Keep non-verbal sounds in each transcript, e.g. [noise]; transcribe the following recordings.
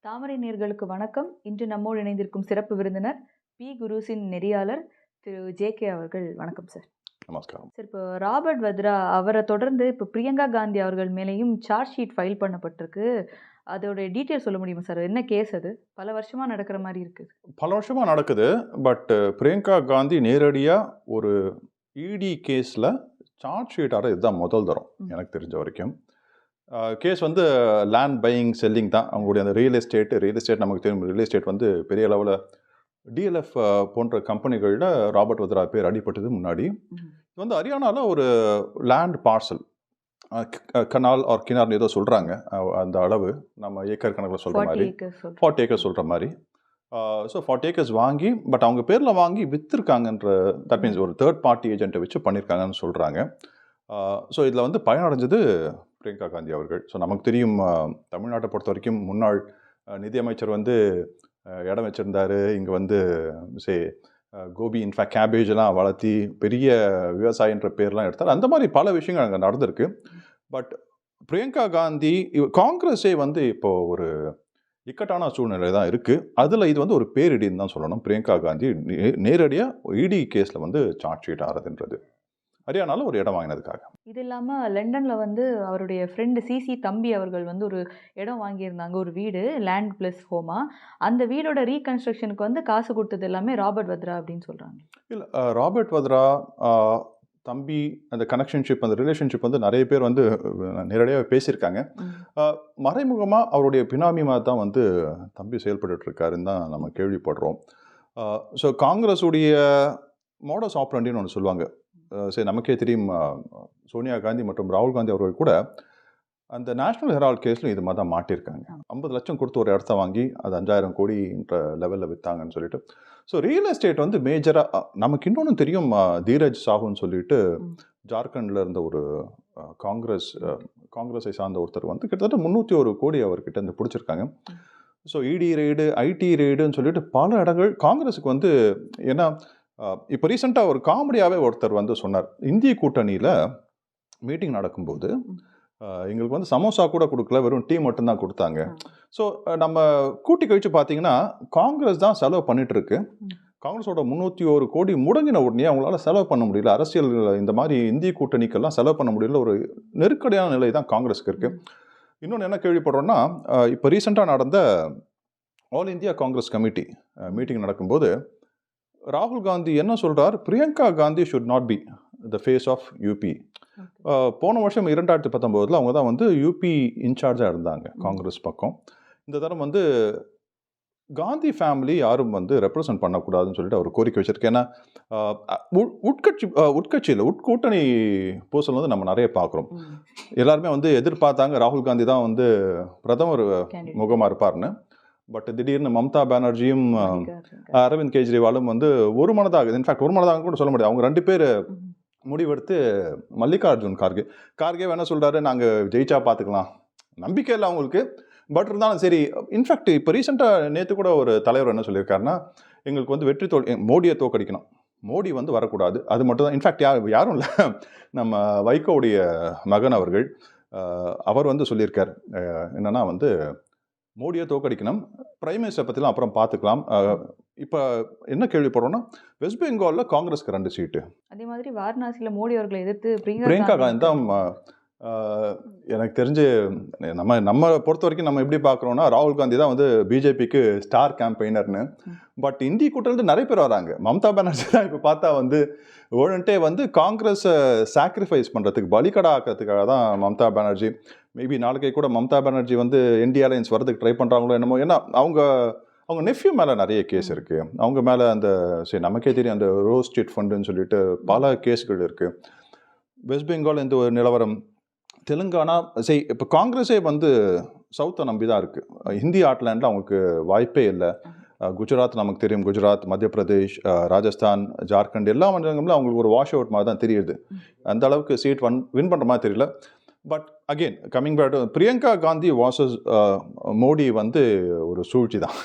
தாமரை நேர்களுக்கு வணக்கம். இன்று நம்மோடு இணைந்திருக்கும் சிறப்பு விருந்தினர் பி. குருஸின் நெறியாளர் திரு. ஜே. கே. அவர்கள். வணக்கம் சார். நமஸ்காரம். சார் இப்போ ராபர்ட் வத்ரா அவரை தொடர்ந்து இப்போ பிரியங்கா காந்தி அவர்கள் மேலேயும் சார்ஜ் ஷீட் ஃபைல் பண்ணப்பட்டிருக்கு. அதோட டீட்டெயில் சொல்ல முடியுமா சார்? என்ன கேஸ் அது? பல வருஷமா நடக்கிற மாதிரி இருக்கு. பல வருஷமாக நடக்குது. பட் பிரியங்கா காந்தி நேரடியாக ஒரு இடி கேஸில் சார்ஜ் ஷீட் ஆட இதுதான் முதல் தரம். எனக்கு தெரிஞ்ச வரைக்கும். கேஸ் வந்து லேண்ட் பையிங் செல்லிங் தான். அவங்களுடைய அந்த ரியல் எஸ்டேட் ரியல் எஸ்டேட் நமக்கு தெரியும். ரியல் எஸ்டேட் வந்து பெரிய அளவில் டிஎல்எஃப் போன்ற கம்பெனிகளில் ராபர்ட் வத்ரா பேர் அடிபட்டது முன்னாடி. இது வந்து ஹரியானாவில் ஒரு லேண்ட் பார்சல் கனால் ஆர் கினார்னு ஏதோ சொல்கிறாங்க அந்த அளவு. நம்ம ஏக்கர் கணக்கில் சொல்கிற மாதிரி. ஃபார்ட்டி ஏக்கர்ஸ் சொல்கிற மாதிரி. ஸோ ஃபார்ட்டி ஏக்கர்ஸ் வாங்கி பட் அவங்க பேரில் வாங்கி விற்றுருக்காங்கன்ற தட் மீன்ஸ் ஒரு தேர்ட் பார்ட்டி ஏஜென்ட்டை வச்சு பண்ணியிருக்காங்கன்னு சொல்கிறாங்க ஸோ இதில் வந்து பயனடைஞ்சது பிரியங்கா காந்தி அவர்கள். ஸோ நமக்கு தெரியும் தமிழ்நாட்டை பொறுத்த வரைக்கும் முன்னாள் நிதியமைச்சர் வந்து இடம் வச்சுருந்தார். இங்கே வந்து சே கோபி இன்ஃபேக்ட் கேபேஜ் எல்லாம் வளர்த்தி பெரிய விவசாயின்ற பேர்லாம் எடுத்தார். அந்த மாதிரி பல விஷயங்கள் அங்கே நடந்திருக்கு. பட் பிரியங்கா காந்தி காங்கிரஸே வந்து இப்போ ஒரு இக்கட்டான சூழ்நிலை தான் இருக்குது அதில் இது வந்து ஒரு பேரிடின்னு தான் சொல்லணும். பிரியங்கா காந்தி நே- இடி கேஸில் வந்து சார்ஜ் ஷீட் ஆகிறதுன்றது ஹரியானால ஒரு இடம் வாங்கினதுக்காக. இது இல்லாமல் லண்டனில் வந்து அவருடைய ஃப்ரெண்டு சிசி தம்பி அவர்கள் வந்து ஒரு இடம் வாங்கியிருந்தாங்க ஒரு வீடு லேண்ட் ப்ளஸ் ஹோமா அந்த வீடோட ரீகன்ஸ்ட்ரக்ஷனுக்கு வந்து காசு கொடுத்தது எல்லாமே ராபர்ட் வத்ரா அப்படின்னு சொல்கிறாங்க இல்லை ராபர்ட் வத்ரா தம்பி அந்த கனெக்ஷன்ஷிப் அந்த ரிலேஷன்ஷிப் வந்து நிறைய பேர் வந்து நேரடியாக பேசியிருக்காங்க. மறைமுகமாக அவருடைய பினாமியமாக தான் வந்து தம்பி செயல்பட்டுட்டு இருக்காருன்னு தான் நம்ம கேள்விப்படுறோம். ஸோ காங்கிரஸுடைய மோடஸ் ஆப்ரண்டின்னு ஒன்று சொல்லுவாங்க. சரி நமக்கே தெரியும் சோனியா காந்தி மற்றும் ராகுல் காந்தி அவர்கள் கூட அந்த நேஷனல் ஹெரால்ட் கேஸில் இது மாதிரி தான் மாட்டியிருக்காங்க. ஐம்பது லட்சம் கொடுத்து ஒரு இடத்த வாங்கி அது அஞ்சாயிரம் கோடின்ற லெவலில் விற்றாங்கன்னு சொல்லிட்டு. ஸோ ரியல் எஸ்டேட் வந்து மேஜராக நமக்கு இன்னொன்று தெரியும் தீரஜ் சாஹுன்னு சொல்லிட்டு. ஜார்க்கண்டில் இருந்த ஒரு காங்கிரஸ் காங்கிரஸை சார்ந்த ஒருத்தர் வந்து கிட்டத்தட்ட முந்நூற்றி ஒரு கோடி அவர்கிட்ட இருந்து பிடிச்சிருக்காங்க. ஸோ இடி ரெய்டு ஐடி ரெய்டுன்னு சொல்லிட்டு பல இடங்கள் காங்கிரஸுக்கு வந்து ஏன்னா இப்போ ரீசெண்டாக ஒரு காமெடியாகவே ஒருத்தர் வந்து சொன்னார். இந்திய கூட்டணியில் மீட்டிங் நடக்கும்போது எங்களுக்கு வந்து சமோசா கூட கொடுக்கல வெறும் டீ மட்டும்தான் கொடுத்தாங்க. ஸோ நம்ம கூட்டி கழிச்சு பார்த்தீங்கன்னா காங்கிரஸ் தான் செலவு ம். காங்கிரஸோட முந்நூற்றி ஒரு கோடி முடங்கின உடனே அவங்களால செலவு பண்ண முடியல. அரசியல் இந்த மாதிரி இந்திய கூட்டணிக்கெல்லாம் செலவு பண்ண முடியல. ஒரு நெருக்கடியான நிலை தான் காங்கிரஸுக்கு இருக்கு. இன்னொன்று என்ன கேள்விப்படுறோன்னா இப்போ ரீசெண்டாக நடந்த all India Congress committee meeting நடக்கும்போது ராகுல் காந்தி என்ன சொல்றார்? Priyanka Gandhi should not be the face of UP போன வருஷம் இரண்டாயிரத்தி பத்தொம்போதில் அவங்க தான் வந்து யூபி இன்சார்ஜாக இருந்தாங்க. காங்கிரஸ் பக்கம். இந்த தரம் வந்து காந்தி ஃபேமிலி யாரும் வந்து ரெப்ரசன்ட் பண்ணக்கூடாதுன்னு சொல்லிட்டு அவர் கோரிக்கை வச்சிருக்கு. ஏன்னா உட்கட்சி உட்கட்சியில் உட்கூட்டணி பூசல் வந்து நம்ம நிறைய பார்க்குறோம். எல்லாருமே வந்து எதிர்பார்த்தாங்க ராகுல் காந்தி தான் வந்து பிரதமர். முகமாக இருப்பார்னு. பட் திடீர்னு மம்தா பானர்ஜியும் அரவிந்த் கெஜ்ரிவாலும் வந்து ஒரு மனதாக இன்ஃபேக்ட் ஒரு மனதாக கூட சொல்ல முடியாது. அவங்க ரெண்டு பேர். முடிவெடுத்து மல்லிகார்ஜுன் கார்கே. கார்கே என்ன சொல்றாரு நாங்கள் ஜெயிச்சா பார்த்துக்கலாம் நம்பிக்கை இல்லை அவங்களுக்கு. பட் இருந்தாலும் சரி இன்ஃபேக்ட் இப்போ ரீசெண்டாக நேற்று கூட ஒரு தலைவர் என்ன சொல்லியிருக்காருன்னா எங்களுக்கு வந்து வெற்றி தோல் மோடியை தோக்கடிக்கணும். மோடி வந்து வரக்கூடாது. அது மட்டும் தான் இன்ஃபேக்ட் யார் யாரும் இல்லை. நம்ம வைகோவுடைய மகன் அவர்கள் அவர் வந்து சொல்லியிருக்கார். என்னன்னா வந்து மோடியை தோக்கடிக்கணும். பிரைம் மினிஸ்டர் பற்றிலாம் அப்புறம் பார்த்துக்கலாம் இப்போ என்ன கேள்விப்படுறோம்னா வெஸ்ட் பெங்காலில் காங்கிரஸ்க்கு ரெண்டு சீட்டு அதே மாதிரி வாரணாசியில் மோடி அவர்களை எதிர்த்து பிரியங்கா காந்தி தான் எனக்கு தெரிஞ்சு நம்ம நம்ம பொறுத்த வரைக்கும் நம்ம எப்படி பார்க்குறோம்னா ராகுல் காந்தி தான் வந்து பிஜேபிக்கு ஸ்டார் கேம்பெயினர்னு. பட் இந்திய கூட்டணியில் நிறைய பேர் வராங்க. மம்தா பானர்ஜி தான் இப்போ பார்த்தா வந்து ஓடன்ட்டே வந்து காங்கிரஸை சாக்ரிஃபைஸ் பண்ணுறதுக்கு பலிகடா ஆக்கிறதுக்காக தான் மம்தா பானர்ஜி மேபி நாளைக்கே கூட மம்தா பானர்ஜி வந்து இந்தியா அலையன்ஸ் வரதுக்கு ட்ரை பண்ணுறாங்களோ என்னமோ. ஏன்னா அவங்க அவங்க நெஃப்யூ மேலே நிறைய கேஸ். இருக்குது அவங்க மேலே அந்த சரி நமக்கே தெரியும் அந்த ரோஸ் ஸ்ட்ரீட் ஃபண்டுன்னு சொல்லிட்டு பல கேஸ்கள் இருக்குது வெஸ்ட் பெங்கால் இந்த ஒரு நிலவரம். தெலுங்கானா சரி இப்போ காங்கிரஸே வந்து சவுத்தை நம்பி தான் இருக்குது ஹிந்தி ஆட்லேண்டில் அவங்களுக்கு வாய்ப்பே இல்லை. குஜராத் நமக்கு தெரியும். குஜராத் மத்திய பிரதேஷ் ராஜஸ்தான் ஜார்க்கண்ட் எல்லா மாநிலங்களும் அவங்களுக்கு ஒரு வாஷ் அவுட் மாதிரி தான் தெரியுது. அந்த அளவுக்கு சீட் வன் வின் பண்ணுற மாதிரி தெரியல. But again coming back Priyanka Gandhi versus Modi வந்து ஒரு சூழ்ச்சி தான்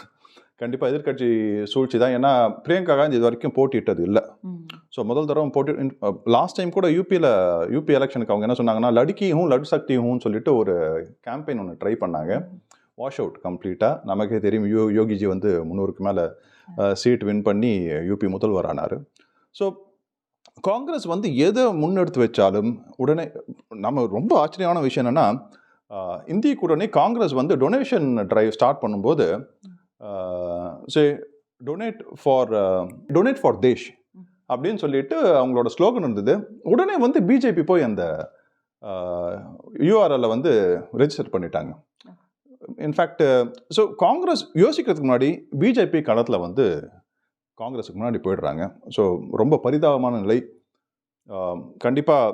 கண்டிப்பாக எதிர்க்கட்சி சூழ்ச்சி தான் ஏன்னா பிரியங்கா காந்தி இது வரைக்கும் போட்டியிட்டது இல்லை. ஸோ முதல் தடவை போட்டி லாஸ்ட் டைம் கூட யூபியில் யூபி எலெக்ஷனுக்கு அவங்க என்ன சொன்னாங்கன்னா லடுக்கி ஹூ லடு சக்தி ஹூன்னு சொல்லிட்டு ஒரு கேம்பெயின் ஒன்று ட்ரை பண்ணாங்க. வாஷ் அவுட் கம்ப்ளீட்டாக நமக்கே தெரியும் யோ யோகிஜி வந்து முந்நூறுக்கு மேலே சீட் வின் பண்ணி யூபி முதல்வர் ஆனார் ஸோ காங்கிரஸ் வந்து எதை முன்னெடுத்து வச்சாலும் உடனே நம்ம ரொம்ப ஆச்சரியமான விஷயம் என்னென்னா இந்திய கூட்டணி காங்கிரஸ் வந்து டொனேஷன் ட்ரைவ் ஸ்டார்ட் பண்ணும்போது say donate for donate for Desh அப்படின்னு சொல்லிட்டு அவங்களோட ஸ்லோகன் இருந்தது. உடனே வந்து பிஜேபி போய் அந்த யூஆர்எல்ல வந்து ரெஜிஸ்டர் பண்ணிட்டாங்க. இன்ஃபேக்ட் ஸோ காங்கிரஸ் யோசிக்கிறதுக்கு முன்னாடி பிஜேபி களத்தில் வந்து காங்கிரஸுக்கு முன்னாடி போயிடுறாங்க. ஸோ ரொம்ப பரிதாபமான நிலை. கண்டிப்பாக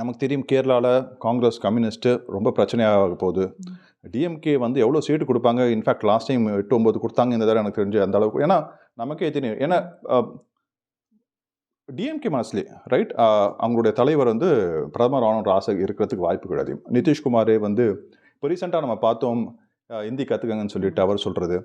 நமக்கு தெரியும் கேரளாவில் காங்கிரஸ் கம்யூனிஸ்ட்டு ரொம்ப பிரச்சனையாக போகுது. டிஎம்கே வந்து எவ்வளோ சீட்டு கொடுப்பாங்க? இன்ஃபேக்ட் லாஸ்ட் டைம் எட்டு ஒம்பது கொடுத்தாங்க இந்த தடவை எனக்கு தெரிஞ்சு அந்த அளவுக்கு. ஏன்னா நமக்கே தெரியும். ஏன்னா டிஎம்கே மனசுலே ரைட் அவங்களுடைய தலைவர் வந்து பிரதமர் ஆனன்ற ஆசை இருக்கிறதுக்கு வாய்ப்புகள் அதிகம் நிதிஷ்குமாரே வந்து இப்போ ரீசெண்டாக நம்ம பார்த்தோம். ஹிந்தி கற்றுக்கங்கன்னு சொல்லிட்டு அவர் சொல்கிறது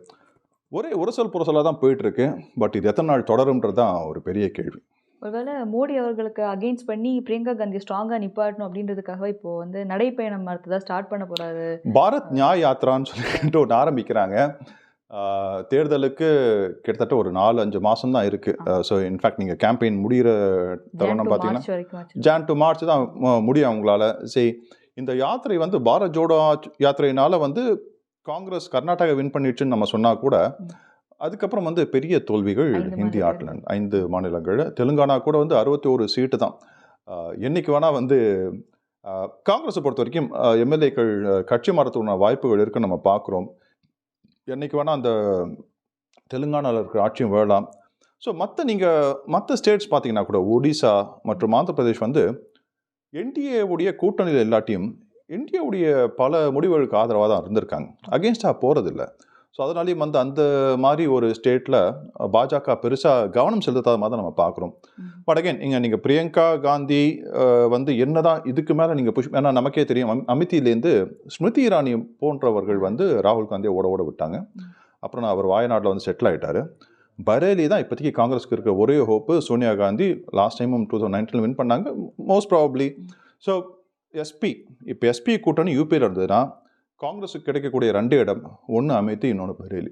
ஒரே உரசல் புரசலாக தான் போயிட்டுருக்கு பட் இது எத்தனை நாள் தொடரும்ன்றது தான் ஒரு பெரிய கேள்வி. ஒருவேளை மோடி அவர்களுக்கு அகெயின்ஸ்ட் பண்ணி பிரியங்கா காந்தி ஸ்ட்ராங்காக நிப்பாட்டணும் அப்படின்றதுக்காக இப்போ வந்து நடைப்பயணம் அடுத்ததாக ஸ்டார்ட் பண்ண போறாரு. பாரத் நியாய் யாத்ரான்னு சொல்லிட்டு ஒன்று ஆரம்பிக்கிறாங்க. தேர்தலுக்கு கிட்டத்தட்ட ஒரு நாலு அஞ்சு மாதம் தான் இருக்குது ஸோ இன்ஃபேக்ட் நீங்கள் கேம்பெயின் முடிகிற தருணம் பார்த்தீங்கன்னா. ஜான் டு மார்ச் தான் முடியும் அவங்களால. சரி இந்த யாத்திரை வந்து பாரத் ஜோடோ யாத்திரையினால வந்து காங்கிரஸ் கர்நாடகா வின் பண்ணிடுச்சுன்னு நம்ம சொன்னா கூட. அதுக்கப்புறம் வந்து பெரிய தோல்விகள் ஹிந்தி. ஆட்டில் ஐந்து மாநிலங்கள். தெலுங்கானா கூட வந்து அறுபத்தி ஒரு சீட்டு தான். என்னைக்கு வேணால் வந்து காங்கிரஸை பொறுத்த வரைக்கும் எம்எல்ஏக்கள் கட்சி மாறத்துக்கான வாய்ப்புகள் இருக்குன்னு நம்ம பார்க்குறோம். என்னைக்கு வேணால் அந்த தெலுங்கானாவில் இருக்கிற ஆட்சியும் வேளாம் ஸோ மற்ற நீங்கள் மற்ற ஸ்டேட்ஸ் பார்த்தீங்கன்னா கூட ஒடிசா மற்றும் ஆந்திர பிரதேஷ் வந்து என்டிஏவுடைய கூட்டணியில் இல்லாட்டியும் என்டிஏவுடைய பல முடிவுகளுக்கு ஆதரவாக தான் இருந்திருக்காங்க. அகேன்ஸ்டாக போகிறதில்ல ஸோ அதனாலேயும் வந்து அந்த மாதிரி ஒரு ஸ்டேட்டில் பாஜக பெருசாக கவனம் செலுத்தாத மாதிரி தான் நம்ம பார்க்குறோம். பட் அகைன் இங்கே நீங்கள் பிரியங்கா காந்தி வந்து என்னதான் இதுக்கு மேலே நீங்கள் புஷ் ஏன்னா நமக்கே தெரியும் அம்- அமித்திலேருந்து ஸ்மிருதி இரானி போன்றவர்கள் வந்து ராகுல் காந்தியை ஓட ஓட விட்டாங்க. அப்புறம் நான் அவர் வாயநாட்டில் வந்து செட்டில் ஆயிட்டாரு. பரேலி தான் இப்போதைக்கு காங்கிரஸ்க்கு இருக்க ஒரே ஹோப்பு சோனியா காந்தி லாஸ்ட் டைமும் டூ தௌசண்ட் நைன்டீன் வின் பண்ணாங்க மோஸ்ட் ப்ராபப்ளி ஸோ எஸ்பி இப்போ எஸ்பி கூட்டணி யூபியில் இருந்ததுன்னா காங்கிரஸுக்கு கிடைக்கக்கூடிய ரெண்டு இடம் ஒன்று அமேத்தி இன்னொன்று பரேலி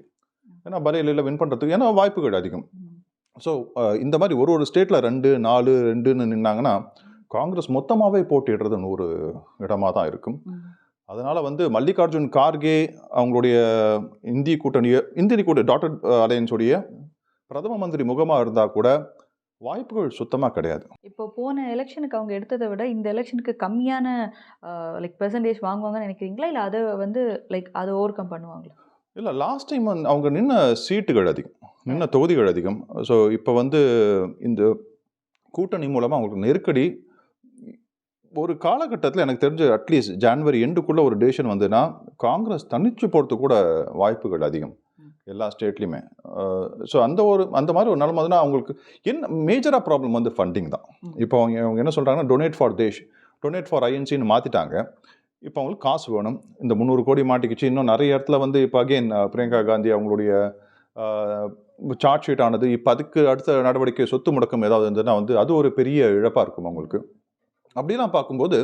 ஏன்னா பரேலியில் வின் பண்ணுறதுக்கு ஏன்னா வாய்ப்புகள் அதிகம். ஸோ இந்த மாதிரி ஒரு ஒரு ஸ்டேட்டில் ரெண்டு நாலு ரெண்டுன்னு நின்னாங்கன்னா காங்கிரஸ் மொத்தமாகவே போட்டிடுறது நூறு இடமா தான் இருக்கும். அதனால் வந்து மல்லிகார்ஜுன் கார்கே அவங்களுடைய இந்திய கூட்டணிய இந்திய கூட்ட டாக்டர் அலையன்ஸுடைய பிரதம மந்திரி முகமாக இருந்தால் கூட வாய்ப்புகள் சுத்தமாக கிடையாது. இப்போ போன எலெக்ஷனுக்கு அவங்க எடுத்ததை விட இந்த எலெக்ஷனுக்கு கம்மியான லைக் பெர்சன்டேஜ் வாங்குவாங்கன்னு நினைக்கிறீங்களா? இல்லை அதை வந்து லைக் அதை ஓவர் கம் பண்ணுவாங்களா? இல்லை லாஸ்ட் டைம் வந்து அவங்க நின்ன சீட்டுகள் அதிகம். நின்ன தொகுதிகள் அதிகம். ஸோ இப்போ வந்து இந்த கூட்டணி மூலமாக அவங்களுக்கு நெருக்கடி ஒரு காலகட்டத்தில் எனக்கு தெரிஞ்ச அட்லீஸ்ட் ஜான்வரி எண்டுக்குள்ளே ஒரு டேஷன் வந்துன்னா காங்கிரஸ் தனிச்சு போகிறதுக்கு கூட வாய்ப்புகள் அதிகம். எல்லா ஸ்டேட்லேயுமே. ஸோ அந்த ஒரு அந்த மாதிரி ஒரு நிலைமை வந்துன்னா அவங்களுக்கு என்ன மேஜராக ப்ராப்ளம் வந்து ஃபண்டிங் தான். இப்போ அவங்க அவங்க என்ன சொல்கிறாங்கன்னா donate for Desh donate for ஐஎன்சின்னு மாற்றிட்டாங்க இப்போ அவங்களுக்கு காசு வேணும். இந்த முந்நூறு கோடி மாட்டிக்கிச்சு. இன்னும் நிறைய இடத்துல வந்து இப்போ அகெயின் பிரியங்கா காந்தி அவங்களுடைய சார்ஜ் ஷீட் ஆனது இப்போ அதுக்கு அடுத்த நடவடிக்கை சொத்து முடக்கம் ஏதாவது இருந்ததுன்னா வந்து அது ஒரு பெரிய இழப்பாக இருக்கும் அவங்களுக்கு. அப்படிலாம் பார்க்கும்போது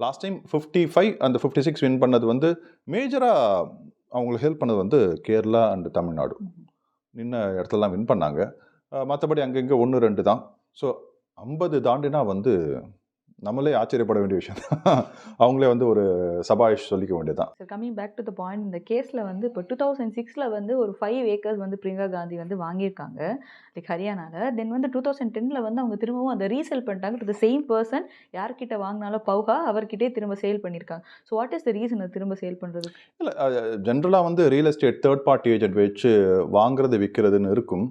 லாஸ்ட் டைம் ஃபிஃப்டி ஃபைவ் அந்த ஃபிஃப்டி சிக்ஸ் வின் பண்ணது வந்து மேஜராக அவங்களுக்கு ஹெல்ப் பண்ணது வந்து கேரளா அண்ட் தமிழ்நாடு. நின்ன இடத்துலலாம் வின் பண்ணாங்க. மற்றபடி அங்கங்கே ஒன்று ரெண்டு தான். ஸோ ஐம்பது தாண்டினா வந்து நம்மளே ஆச்சரியப்பட வேண்டிய விஷயம் தான். அவங்களே வந்து ஒரு சபாஷ் சொல்லிக்க வேண்டியதுதான். Sir coming back to the point இந்த கேஸில் வந்து இப்போ டூ தௌசண்ட் சிக்ஸில் வந்து ஒரு ஃபைவ் ஏக்கர்ஸ் வந்து பிரியங்கா காந்தி வந்து வாங்கியிருக்காங்க. லைக் ஹரியானாவில் தென் வந்து டூ தௌசண்ட் டெனில் வந்து அவங்க திரும்பவும் அதை ரீசேல் பண்ணிட்டாங்க டு த சேம் பர்சன் யார்கிட்ட வாங்கினாலும் பவுகா அவர்கிட்டே திரும்ப சேல் பண்ணியிருக்காங்க. So what is the reason அது திரும்ப சேல் பண்ணுறது இல்லை ஜென்ரலாக வந்து real estate third party agent வச்சு வாங்குறது விற்கிறதுன்னு இருக்கும்.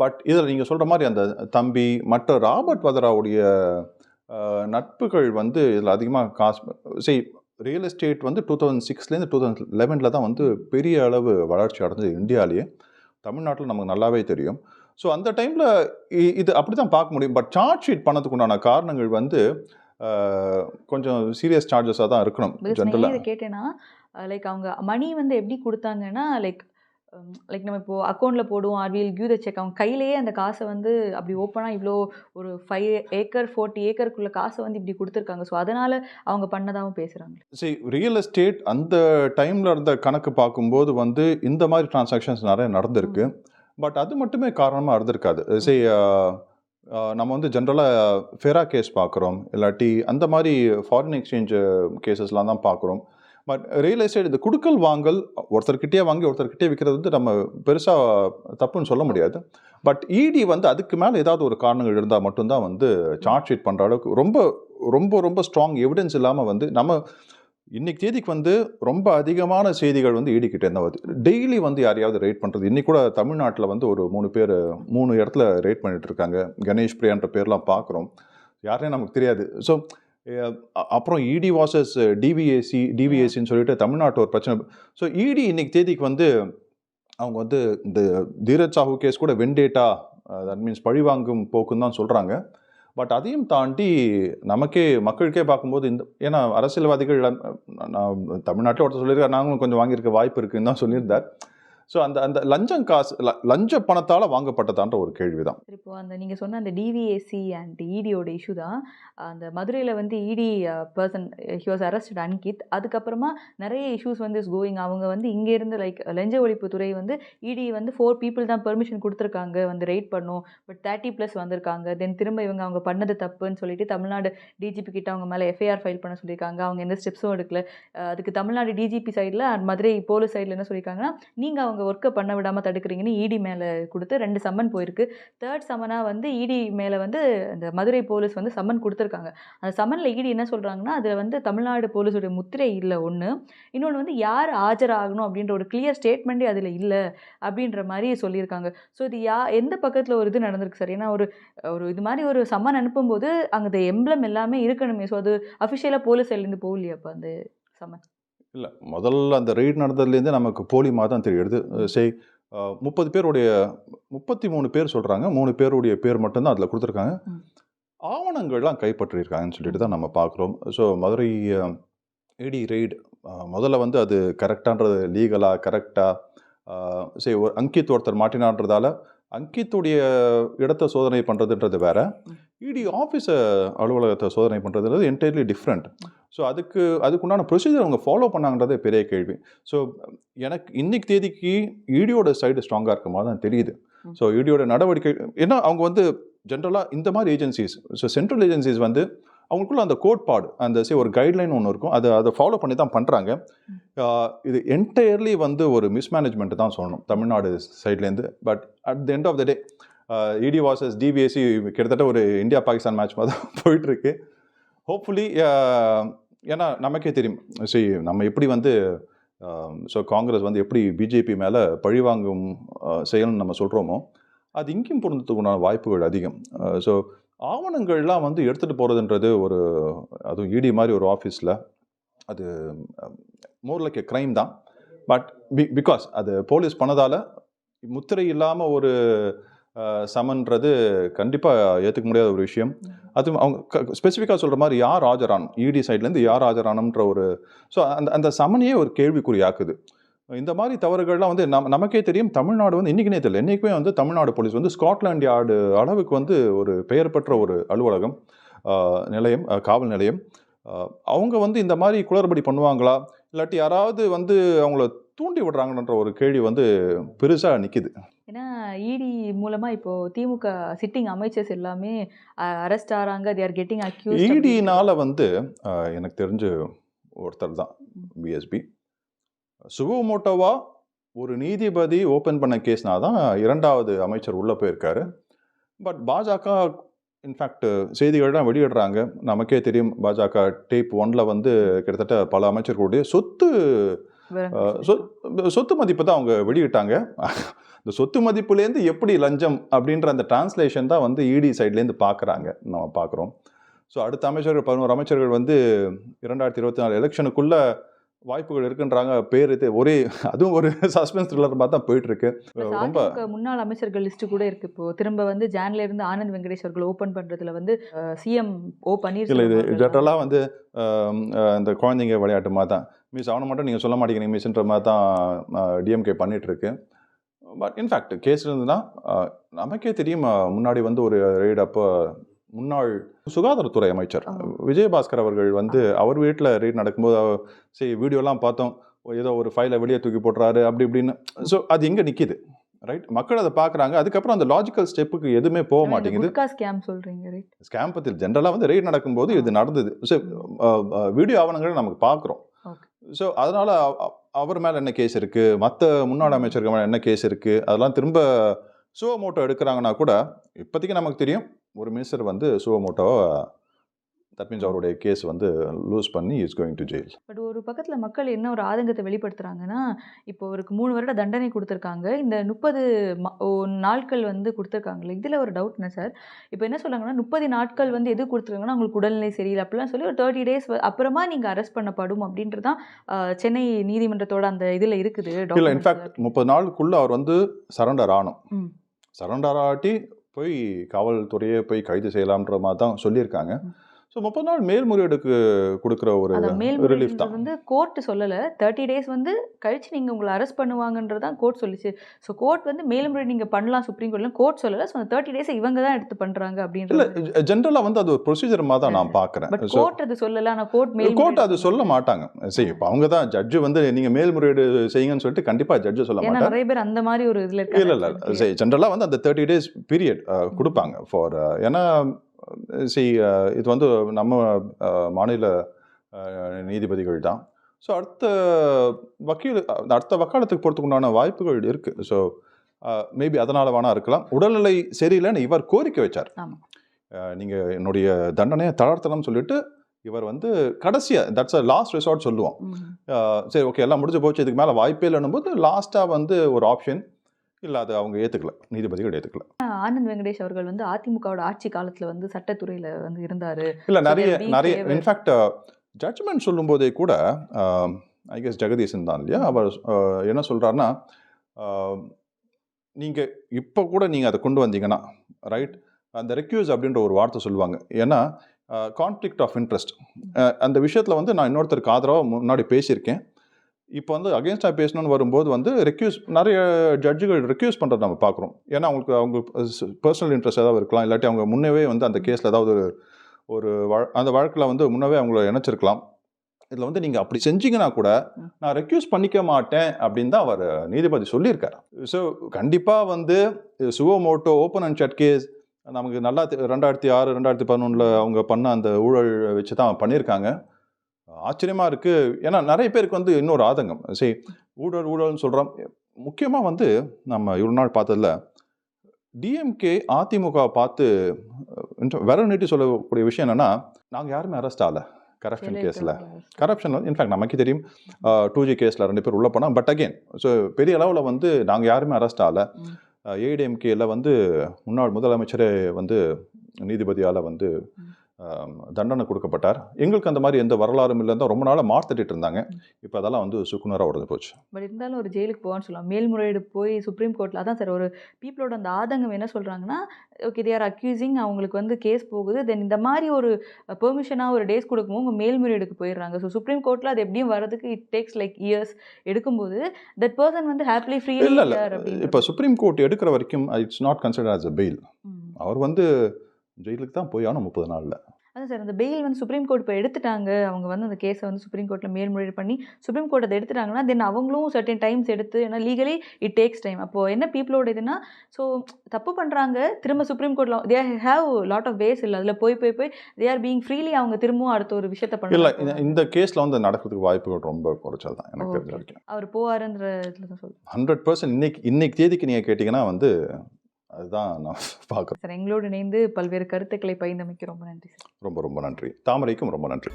பட் இதில் நீங்கள் சொல்கிற மாதிரி அந்த தம்பி மற்ற ராபர்ட் வதராவுடைய நட்புகள் வந்து இதில் அதிகமாக காசு சரி ரியல் எஸ்டேட் வந்து டூ தௌசண்ட் சிக்ஸ்லேருந்து டூ தௌசண்ட் லெவனில் தான் வந்து பெரிய அளவு வளர்ச்சி அடைஞ்சது இந்தியாவிலேயே தமிழ்நாட்டில் நமக்கு நல்லாவே தெரியும். ஸோ அந்த டைமில் இது அப்படி தான் பார்க்க முடியும். பட் சார்ஜ் ஷீட் பண்ணதுக்கு உண்டான காரணங்கள் வந்து கொஞ்சம் சீரியஸ் சார்ஜஸாக தான் இருக்கணும் ஜென்ரலாக கேட்டேன்னா லைக் அவங்க மணி வந்து எப்படி கொடுத்தாங்கன்னா லைக் லைக் நம்ம இப்போ அக்கௌண்ட்ல போடுவோம் or will give the cheque அவங்க கையிலேயே அந்த காசை வந்து அப்படி ஓப்பனாக இவ்வளோ ஒரு ஃபைவ் ஏக்கர் ஃபோர்ட்டி ஏக்கருக்குள்ள காசை வந்து இப்படி கொடுத்துருக்காங்க. ஸோ அதனால அவங்க பண்ணதாகவும் பேசுறாங்க. சரி ரியல் எஸ்டேட் அந்த டைமில் இருந்த கணக்கு பார்க்கும்போது வந்து இந்த மாதிரி டிரான்சாக்ஷன்ஸ் நிறைய நடந்திருக்கு. பட் அது மட்டுமே காரணமாக இருந்திருக்காது. சரி நம்ம வந்து ஜென்ரலாக ஃபெரா கேஸ் பார்க்குறோம். இல்லாட்டி அந்த மாதிரி ஃபாரின் எக்ஸ்சேஞ்ச் கேசஸ்லாம் தான் பார்க்குறோம். பட் ரியல் எஸ்டேட் இந்த குடுக்கல் வாங்கல் ஒருத்தர்கிட்டயே வாங்கி ஒருத்தர்கிட்டயே விற்கிறது வந்து நம்ம பெருசாக தப்புன்னு சொல்ல முடியாது. பட் இடி வந்து அதுக்கு மேலே ஏதாவது ஒரு காரணங்கள் இருந்தால் மட்டும்தான் வந்து சார்ஜ் ஷீட் பண்ணுற அளவுக்கு ரொம்ப ரொம்ப ரொம்ப ஸ்ட்ராங் எவிடன்ஸ் இல்லாமல் வந்து நம்ம இன்னைக்கு தேதிக்கு வந்து ரொம்ப அதிகமான செய்திகள் வந்து ஈடிக்கிட்டே இருந்தால் வருது டெய்லி வந்து யாரையாவது ரேட் பண்ணுறது இன்றைக்கூட கூட தமிழ்நாட்டில் வந்து ஒரு மூணு பேர் மூணு இடத்துல ரேட் பண்ணிட்டு இருக்காங்க. கணேஷ் பிரியான்ற பேர்லாம் பார்க்குறோம். யாரையும் நமக்கு தெரியாது. ஸோ அப்புறம் இடி வாசஸ் டிவிஏசி டிவிஏசின்னு சொல்லிட்டு தமிழ்நாட்டு ஒரு பிரச்சனை. ஸோ இடி இன்னைக்கு தேதிக்கு வந்து அவங்க வந்து இந்த தீரஜ் சாஹூ கேஸ் கூட வெண்டேட்டா தட் மீன்ஸ் பழிவாங்கும் போக்குன்னு தான் சொல்கிறாங்க பட் அதையும் தாண்டி நமக்கே மக்களுக்கே பார்க்கும்போது இந்த ஏன்னா அரசியல்வாதிகள் நான் தமிழ்நாட்டில் ஒருத்தர் சொல்லியிருக்காரு நாங்களும் கொஞ்சம் வாங்கியிருக்க வாய்ப்பு இருக்குன்னு தான் சொல்லியிருந்தார். ஸோ அந்த அந்த லஞ்சம் காசு லஞ்ச பணத்தால் வாங்கப்பட்டதான்ற ஒரு கேள்வி தான் இப்போ அந்த நீங்கள் சொன்ன அந்த டிவிஏசி அண்ட் இடியோட இஷ்யூ தான். அந்த மதுரையில் வந்து ED person he was arrested Ankit அதுக்கப்புறமா நிறைய இஷ்யூஸ் வந்து இஸ் கோயிங் அவங்க வந்து இங்கேருந்து லைக் லஞ்ச ஒழிப்புத்துறை வந்து இடி வந்து ஃபோர் பீப்புள் தான் பெர்மிஷன் கொடுத்துருக்காங்க வந்து ரைட் பண்ணும். பட் தேர்ட்டி ப்ளஸ் வந்திருக்காங்க. தென் திரும்ப இவங்க அவங்க பண்ணது தப்புன்னு சொல்லிட்டு தமிழ்நாடு டிஜிபி கிட்ட அவங்க மேலே எஃப்ஐஆர் ஃபைல் பண்ண சொல்லியிருக்காங்க. அவங்க எந்த ஸ்டெப்ஸும் எடுக்கல. அதுக்கு தமிழ்நாடு டிஜிபி சைடில் அண்ட் மதுரை போலீஸ் சைடில் என்ன சொல்லியிருக்காங்கன்னா நீங்கள் அவங்க ஒர்க்கை பண்ண விடாமல் தடுக்கிறீங்கன்னு இடி மேலே கொடுத்து ரெண்டு சம்மன் போயிருக்கு. தேர்ட் சம்மனாக வந்து இடி மேலே வந்து அந்த மதுரை போலீஸ் வந்து சம்மன் கொடுத்துருக்காங்க. அந்த சம்மனில் இடி என்ன சொல்கிறாங்கன்னா அதில் வந்து தமிழ்நாடு போலீஸோட முத்திரை இல்லை ஒன்று இன்னொன்று வந்து யார் ஆஜராகணும் அப்படின்ற ஒரு கிளியர் ஸ்டேட்மெண்ட்டே அதில் இல்லை அப்படின்ற மாதிரி சொல்லியிருக்காங்க. ஸோ இது யா எந்த பக்கத்தில் ஒரு இது நடந்திருக்கு சார் ஏன்னா ஒரு ஒரு இது மாதிரி ஒரு சம்மன் அனுப்பும்போது அங்கே எம்ப்ளம் எல்லாமே இருக்கணுமே. ஸோ அது அஃபிஷியலாக போலீஸ் எழுந்து போகலையா அப்போ அந்த சம்மன் இல்லை முதல்ல அந்த ரெய்ட் நடந்ததுலேருந்தே நமக்கு போலிமா தான் தெரியுது சரி முப்பது பேருடைய முப்பத்தி மூணு பேர் சொல்கிறாங்க மூணு பேருடைய பேர் மட்டும்தான் அதில் கொடுத்துருக்காங்க. ஆவணங்கள்லாம் கைப்பற்றியிருக்காங்கன்னு சொல்லிட்டு தான் நம்ம பார்க்குறோம். ஸோ மதுரை இடி ரெய்டு முதல்ல வந்து அது கரெக்டான்றது லீகலாக கரெக்டாக சரி ஒரு அங்கித் ஒருத்தர் மாட்டினான்றதால அங்கித்துடைய இடத்த சோதனை பண்ணுறதுன்றது வேற. இடி ஆஃபீஸை அலுவலகத்தை சோதனை பண்ணுறதுன்றது என்டையர்லி டிஃப்ரெண்ட் ஸோ அதுக்கு அதுக்குண்டான ப்ரொசீஜர் அவங்க ஃபாலோ பண்ணாங்கன்றதே பெரிய கேள்வி. ஸோ எனக்கு இன்னைக்கு தேதிக்கு ஈடியோட சைடு ஸ்ட்ராங்காக இருக்க மாதிரி தான் தெரியுது. ஸோ ஈடியோட நடவடிக்கை ஏன்னா அவங்க வந்து ஜென்ரலாக இந்த மாதிரி ஏஜென்சிஸ் ஸோ சென்ட்ரல் ஏஜென்சிஸ் வந்து அவங்களுக்குள்ள அந்த கோட்பாடு அந்த சே ஒரு கைட்லைன் ஒன்று இருக்கும். அதை அதை ஃபாலோ பண்ணி தான் பண்ணுறாங்க இது என்டையர்லி வந்து ஒரு மிஸ்மேனேஜ்மெண்ட் தான் சொல்லணும் தமிழ்நாடு சைட்லேருந்து but at the end of the day ED versus DPSC கிட்டத்தட்ட ஒரு இந்தியா பாகிஸ்தான் மேட்ச் மாதிரி தான் [laughs] போயிட்டுருக்கு. ஹோப்ஃபுல்லி ஏன்னா நமக்கே தெரியும். சரி நம்ம எப்படி வந்து ஸோ காங்கிரஸ் வந்து எப்படி பிஜேபி மேலே பழிவாங்கும் செயல்னு நம்ம சொல்கிறோமோ அது இங்கேயும் பொருந்ததுக்குண்டான வாய்ப்புகள் அதிகம். ஸோ ஆவணங்கள்லாம் வந்து எடுத்துகிட்டு போகிறதுன்றது ஒரு அதுவும் இடி மாதிரி ஒரு ஆஃபீஸில் அது மோர் லைக் எ க்ரைம் தான். பட் பி பிகாஸ் அது போலீஸ் பண்ணதால் முத்திரை இல்லாமல் ஒரு சமன்றது கண்டிப்பாக ஏற்றுக்க முடியாத ஒரு விஷயம். அது அவங்க ஸ்பெசிஃபிக்காக சொல்கிற மாதிரி யார் ஆஜரானும் இடி சைட்லேருந்து யார் ஆஜரானம்ன்ற ஒரு ஸோ அந்த அந்த சமனையே ஒரு கேள்விக்குறியாக்குது இந்த மாதிரி தவறுகள்லாம் வந்து நம் நமக்கே தெரியும். தமிழ்நாடு வந்து இன்றைக்கினே தெரியல. என்றைக்குமே வந்து தமிழ்நாடு போலீஸ் வந்து ஸ்காட்லாண்ட் யார்டு அளவுக்கு வந்து ஒரு பெயர் பெற்ற ஒரு அலுவலகம் நிலையம் காவல் நிலையம். அவங்க வந்து இந்த மாதிரி குளறுபடி பண்ணுவாங்களா? இல்லாட்டி யாராவது வந்து அவங்கள தூண்டி விடுறாங்கன்ற ஒரு கேள்வி வந்து பெருசாக நிற்கிது ஏன்னா இடி மூலமா இப்போ திமுக சிட்டிங் அமைச்சர்ஸ் எல்லாமே அரெஸ்ட் ஆறாங்க. They are getting accused இடினால வந்து எனக்கு தெரிஞ்சு ஒருத்தர் தான் பிஎஸ்பி சுகமோட்டோவா ஒரு நீதிபதி ஓப்பன் பண்ண கேஸ்னா தான் இரண்டாவது அமைச்சர் உள்ளே போயிருக்காரு. பட் பாஜக இன்ஃபேக்ட் செய்திகள்லாம் வெளியிடுறாங்க. நமக்கே தெரியும் பாஜக டேப் ஒன்ல வந்து கிட்டத்தட்ட பல அமைச்சர்களுடைய சொத்து சொத்து மதிப்பு தான் அவங்க வெளியிட்டாங்க. இந்த சொத்து மதிப்புலேருந்து எப்படி லஞ்சம் அப்படின்ற அந்த டிரான்ஸ்லேஷன் தான் வந்து இடி சைட்லேருந்து பார்க்குறாங்க நம்ம பார்க்குறோம் ஸோ அடுத்த அமைச்சர்கள் பதினோரு அமைச்சர்கள் வந்து இரண்டாயிரத்தி இருபத்தி நாலு எலெக்ஷனுக்குள்ள வாய்ப்புகள் இருக்குன்றாங்க. பேர் ஒரே அதுவும் ஒரு சஸ்பென்ஸ் த்ரில்லர் மாதிரி தான் போயிட்டு இருக்கு ரொம்ப முன்னாள் அமைச்சர்கள் லிஸ்ட் கூட இருக்கு. இப்போ திரும்ப வந்து ஜான்ல இருந்து ஆனந்த் வெங்கடேஷ் அவர்கள் ஓபன் பண்றதுல வந்து சிஎம் ஓ இல்லை பன்னீர்செல்வம் இது ஜென்ரலாக வந்து இந்த குழந்தைங்க விளையாட்டு மாதிரி தான். மிஸ் அவனை மட்டும் நீங்கள் சொல்ல மாட்டேங்கிறீங்க. மிஸ்ன்ற மாதிரி தான் டிஎம்கே பண்ணிட்டு இருக்கு பட் இன்ஃபேக்ட் கேஸ் இருந்ததுன்னா அஹ், நமக்கே தெரியும் முன்னாடி வந்து ஒரு ரெய்டு அப்போ முன்னாள் சுகாதாரத்துறை அமைச்சர். விஜயபாஸ்கர் அவர்கள் வந்து அவர் வீட்டில் ரெய்ட் நடக்கும்போது சரி வீடியோலாம் பார்த்தோம். ஏதோ ஒரு ஃபைலை வெளியே தூக்கி போட்டுறாரு அப்படி இப்படின்னு. ஸோ அது எங்கே நிற்கிது ரைட் மக்கள் அதை பார்க்குறாங்க அதுக்கப்புறம் அந்த லாஜிக்கல் ஸ்டெப்புக்கு எதுவுமே போக மாட்டேங்குது. ஸ்கேம் சொல்றீங்க ரைட் ஸ்கேம் பற்றி ஜென்ரலாக வந்து ரெய்ட் நடக்கும்போது இது நடந்தது. ஸோ வீடியோ ஆவணங்களை நமக்கு பார்க்குறோம். ஸோ அதனால் அவர் மேலே என்ன கேஸ் இருக்குது மற்ற முன்னாள் அமைச்சர்கள் மேலே என்ன கேஸ் இருக்குது அதெல்லாம் திரும்ப சுவ மோட்டோ எடுக்கிறாங்கன்னா கூட இப்போதைக்கு நமக்கு தெரியும் ஒரு மினிஸ்டர் வந்து சுவ மோட்டோவை தட் மீன்ஸ் அவருடைய கேஸ் வந்து லூஸ் பண்ணி is going to jail but ஒரு பக்கத்துல மக்கள் என்ன ஒரு ஆதங்கத்தை வெளிப்படுத்துறாங்கன்னா இப்போ அவருக்கு மூணு வருட தண்டனை கொடுத்துருக்காங்க இந்த முப்பது நாட்கள் வந்து கொடுத்துருக்காங்களே இதுல ஒரு டவுட் என்ன சார் இப்போ என்ன சொல்றாங்கன்னா முப்பது நாட்கள் வந்து எது கொடுத்துருக்காங்கன்னா உங்களுக்கு உடல்நிலை சரியில்லை அப்படிலாம் சொல்லி ஒரு தேர்ட்டி டேஸ் அப்புறமா நீங்க அரெஸ்ட் பண்ணப்படும் அப்படின்றதான் ஆஹ், சென்னை நீதிமன்றத்தோட அந்த இதுல இருக்குது இல்லை. இன்ஃபேக்ட் முப்பது நாளுக்குள்ளே அவர் வந்து சரண்டர் ஆகணும். சரண்டர் ஆட்டி போய் காவல்துறையே போய் கைது செய்யலாம்ன்ற மாதிரி தான் சொல்லியிருக்காங்க. ஸோ முப்பது நாள் மேல்முறையீடுக்கு கொடுக்குற ஒரு ரிலீஃப் தான். வந்து கோர்ட் சொல்லல. தேர்ட்டி டேஸ் வந்து கழிச்சு நீங்க உங்களை அரெஸ்ட் பண்ணுவாங்கன்றதான் கோர்ட் சொல்லிச்சு. ஸோ கோர்ட் வந்து மேல்முறையீடு நீங்க பண்ணலாம் சுப்ரீம் கோர்ட்ல கோர்ட் சொல்லல. ஸோ அந்த தேர்ட்டி டேஸ் இவங்க தான் எடுத்து பண்றாங்க அப்படின்ற இல்லை ஜென்ரலாக வந்து அது ஒரு ப்ரொசீஜர் மாதிரி தான் நான் பார்க்குறேன் கோர்ட் அது சொல்லல. ஆனா கோர்ட் மேல் கோர்ட் அது சொல்ல மாட்டாங்க. சரி இப்போ அவங்க தான் ஜட்ஜு வந்து நீங்கள் மேல்முறையீடு செய்யுங்கன்னு சொல்லிட்டு கண்டிப்பாக ஜட்ஜு சொல்ல மாட்டாங்க. நிறைய பேர் அந்த மாதிரி ஒரு இதுல இல்லை இல்லை சரி ஜென்ரலாக வந்து அந்த தேர்ட்டி டேஸ் பீரியட் கொடுப்பாங்க ஃபார் ஏன்னா சரி இது வந்து நம்ம அஹ், மாநில அஹ், நீதிபதிகள் தான். ஸோ அடுத்த வக்கீல் அடுத்த வக்காலத்துக்கு போகிறதுக்கு உண்டான வாய்ப்புகள் இருக்குது ஸோ மேபி அதனால் வேணா இருக்கலாம். உடல்நிலை சரியில்லைன்னு இவர் கோரிக்கை வச்சார். நீங்கள் என்னுடைய தண்டனையை தளர்த்தணும்னு சொல்லிட்டு இவர் வந்து கடைசியாக தட்ஸ் அ லாஸ்ட் ரிசார்ட் சொல்லுவோம். சரி ஓகே எல்லாம் முடிஞ்சு போச்சு இதுக்கு மேலே வாய்ப்பே இல்லைன்னும் போது லாஸ்ட்டாக வந்து ஒரு ஆப்ஷன் இல்லை அது அவங்க ஏற்றுக்கல நீதிபதிகள் ஏற்றுக்கல ஆனந்த் வெங்கடேஷ் அவர்கள் வந்து அதிமுகவோட ஆட்சி காலத்துல வந்து சட்டத்துறையில வந்து இருந்தாரு. இல்லை நிறைய நிறைய. இன்ஃபேக்ட் ஜட்ஜ்மெண்ட் சொல்லும்போதே கூட ஐ கெஸ் ஜெகதீசன் தான் இல்லையா? அவர் என்ன சொல்கிறாருன்னா நீங்கள் இப்போ கூட நீங்கள் அதை கொண்டு வந்தீங்கன்னா ரைட் அந்த ரெக்யூஸ் அப்படின்ற ஒரு வார்த்தை சொல்லுவாங்க. ஏன்னா கான்ஃப்ளிக்ட் ஆஃப் இன்ட்ரெஸ்ட் அந்த விஷயத்தில் வந்து நான் இன்னொருத்தருக்கு ஆதரவாக முன்னாடி பேசியிருக்கேன். இப்போ வந்து அகேன்ஸ்டாக பேசணும்னு வரும்போது வந்து ரெக்யூஸ் நிறைய ஜட்ஜுகள் ரெக்யூஸ் பண்ணுறது நம்ம பார்க்குறோம். ஏன்னா அவங்களுக்கு அவங்க பர்சனல் இன்ட்ரெஸ்ட் ஏதாவது இருக்கலாம். இல்லாட்டி அவங்க முன்னவே வந்து அந்த கேஸில் ஏதாவது ஒரு ஒரு அந்த வழக்கில் வந்து முன்னவே அவங்கள இணைச்சிருக்கலாம். இதில் வந்து நீங்கள் அப்படி செஞ்சீங்கன்னா கூட நான் ரெக்யூஸ் பண்ணிக்க மாட்டேன் அப்படின்னு தான் அவர் நீதிபதி சொல்லியிருக்கார். ஸோ கண்டிப்பாக வந்து suo motu open and shut case நமக்கு நல்லா ரெண்டாயிரத்தி ஆறு ரெண்டாயிரத்தி பதினொன்றில் அவங்க பண்ண அந்த ஊழல் வச்சு தான் பண்ணியிருக்காங்க. ஆச்சரியமாக இருக்குது ஏன்னா நிறைய பேருக்கு வந்து இன்னொரு ஆதங்கம். சரி ஊழல் ஊழல்னு சொல்கிறோம் முக்கியமாக வந்து நம்ம இவ்வளோ நாள் பார்த்ததில் டிஎம்கே அதிமுக பார்த்து விரல் நீட்டி சொல்லக்கூடிய விஷயம் என்னன்னா நாங்கள் யாருமே அரெஸ்ட் ஆகல. கரப்ஷன் கேஸில் கரப்ஷன் இன்ஃபேக்ட் நமக்கு தெரியும். டூ ஜி கேஸில் ரெண்டு பேர் உள்ளே போனால் பட் அகெயின் ஸோ பெரிய அளவில் வந்து நாங்கள் யாருமே அரெஸ்ட் ஆகல. ம். ஏடிஎம்கேல வந்து முன்னாள் முதலமைச்சரே வந்து நீதிபதியால் வந்து தண்டனை கொடுக்கப்பட்டார். எங்களுக்கு அந்த மாதிரி எந்த வரலாறும் இல்லைன்னு ரொம்ப நாளாக மார்த்தட்டிட்டு இருந்தாங்க. இப்போ அதெல்லாம் வந்து சுக்குனராக உடஞ்சு போச்சு. பட் இருந்தாலும் ஒரு ஜெயிலுக்கு போவான்னு சொல்லலாம். மேல்முறையீடு போய் சுப்ரீம் கோர்ட்டில் அதான் சார் ஒரு பீப்புளோட அந்த ஆதங்கம் என்ன சொல்கிறாங்கன்னா ஓகே தேர் அக்யூசிங் அவங்களுக்கு வந்து கேஸ் போகுது. தென் இந்த மாதிரி ஒரு பெர்மிஷனாக ஒரு டேஸ் கொடுக்கும்போது உங்கள் மேல்முறையீடுக்கு போயிடுறாங்க. ஸோ சுப்ரீம் கோர்ட்டில் அது எப்படியும் வரதுக்கு இட் டேக்ஸ் லைக் இயர்ஸ் எடுக்கும்போது தட் பர்சன் வந்து ஹாப்பிலி ஃப்ரீ இல்லை இப்போ சுப்ரீம் கோர்ட் எடுக்கிற வரைக்கும் it's not consider as a bail அவர் வந்து ஜெயிலுக்கு தான் போய் ஆகணும் முப்பது நாளில். அதான் சார் அந்த பெயில் வந்து சுப்ரீம் கோர்ட் இப்போ எடுத்துட்டாங்க. அவங்க வந்து அந்த கேஸை வந்து சுப்ரீம் கோர்ட்டில் மேல்முறையீடு பண்ணி சுப்ரீம் கோர்ட் அதை எடுத்துட்டாங்கன்னா தென் அவங்களும் சர்டன் டைம்ஸ் எடுத்து ஏன்னா லீகலி இட் டேக்ஸ் டைம் அப்போது என்ன பீப்புளோட இதுனா ஸோ தப்பு பண்ணுறாங்க திரும்ப சுப்ரீம் கோர்ட்டில் they have lot of ways இல்லை. அதில் போய் போய் போய் தே ஆர் பீங் ஃப்ரீலி அவங்க திரும்பவும் அடுத்த ஒரு விஷயத்த இல்லை பண்ண இந்த கேஸில் வந்து நடக்கிறதுக்கு வாய்ப்புகள் ரொம்ப குறைச்சல் தான் எனக்கு தெரிஞ்ச Okay. வரைக்கும். அவர் போவாருன்ற இதில் தான் சொல்லுங்கள் ஹண்ட்ரட் பர்சன்ட் இன்னைக்கு இன்னைக்கு தேதிக்கு நீங்கள் கேட்டிங்கன்னா வந்து அதுதான் நான் [laughs] பார்க்குறேன் சார் எங்களோடு இணைந்து பல்வேறு கருத்துக்களை பகிர்ந்தமைக்கு ரொம்ப நன்றி சார். ரொம்ப ரொம்ப நன்றி. தாமரைக்கும் ரொம்ப நன்றி.